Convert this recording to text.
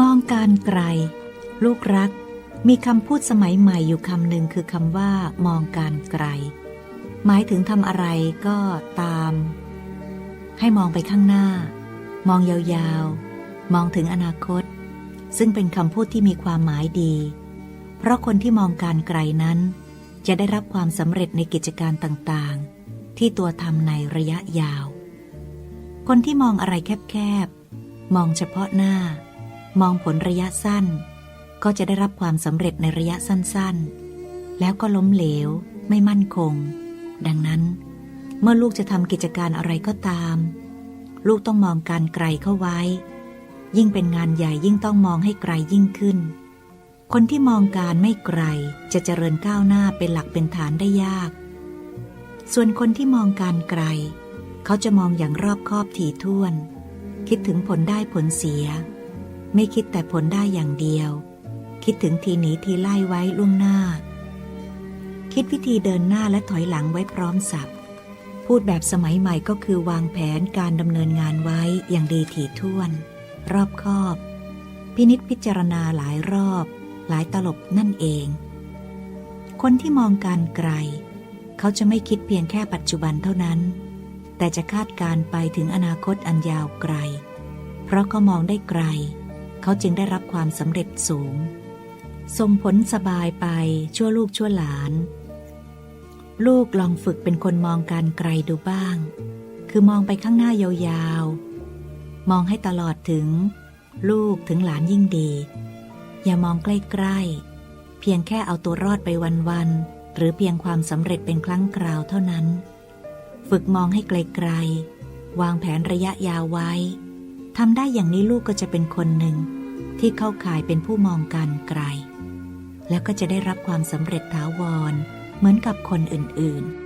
มองการไกล ลูกรัก มีคำพูดสมัยใหม่อยู่คำหนึ่งคือคำว่า มองการไกล หมายถึงทำอะไรก็ตาม ให้มองไปข้างหน้า มองยาวๆ มองถึงอนาคต ซึ่งเป็นคำพูดที่มีความหมายดี เพราะคนที่มองการไกลนั้น จะได้รับความสำเร็จในกิจการต่างๆ ที่ตัวทำในระยะยาว คนที่มองอะไรแคบๆ มองเฉพาะหน้า มองผลระยะสั้น ก็จะได้รับความสำเร็จในระยะสั้นๆ แล้วก็ล้มเหลว ไม่มั่นคง ดังนั้น เมื่อลูกจะทำกิจการอะไรก็ตาม ลูกต้องมองการไกลเข้าไว้ ยิ่งเป็นงานใหญ่ยิ่งต้องมองให้ไกลยิ่งขึ้น คนที่มองการไม่ไกลจะเจริญก้าวหน้าเป็นหลักเป็นฐานได้ยาก ส่วนคนที่มองการไกล เขาจะมองอย่างรอบคอบถี่ถ้วน คิดถึงผลได้ผลเสีย ไม่คิดแต่ผลได้อย่างเดียว คิดถึงทีหนีทีไล่ไว้ล่วงหน้า คิดวิธีเดินหน้าและถอยหลังไว้พร้อมสับพูดแบบสมัยใหม่ก็คือวางแผนการดำเนินงานไว้อย่างดีถี่ถ้วน รอบคอบ พินิษพิจารณาหลายรอบ หลายตลบนั่นเอง คนที่มองการไกล เขาจะไม่คิดเพียงแค่ปัจจุบันเท่านั้น แต่จะคาดการไปถึงอนาคตอันยาวไกล เพราะเขามองได้ไกล เขาจึงได้รับความสำเร็จสูง ส่งผลสบายไปชั่วลูกชั่วหลาน ลูกลองฝึกเป็นคนมองการไกลดูบ้าง คือมองไปข้างหน้ายาวๆ มองให้ตลอดถึง ลูกถึงหลานยิ่งดี อย่ามองใกล้ๆ เพียงแค่เอาตัวรอดไปวันๆ หรือเพียงความสำเร็จเป็นครั้งคราวเท่านั้น ฝึกมองให้ไกลๆ วางแผนระยะยาวไว้ ทำได้อย่างนี้ลูกก็จะเป็นคนหนึ่ง ที่เข้าข่ายเป็นผู้มองการไกล แล้วก็จะได้รับความสำเร็จถาวร เหมือนกับคนอื่นๆ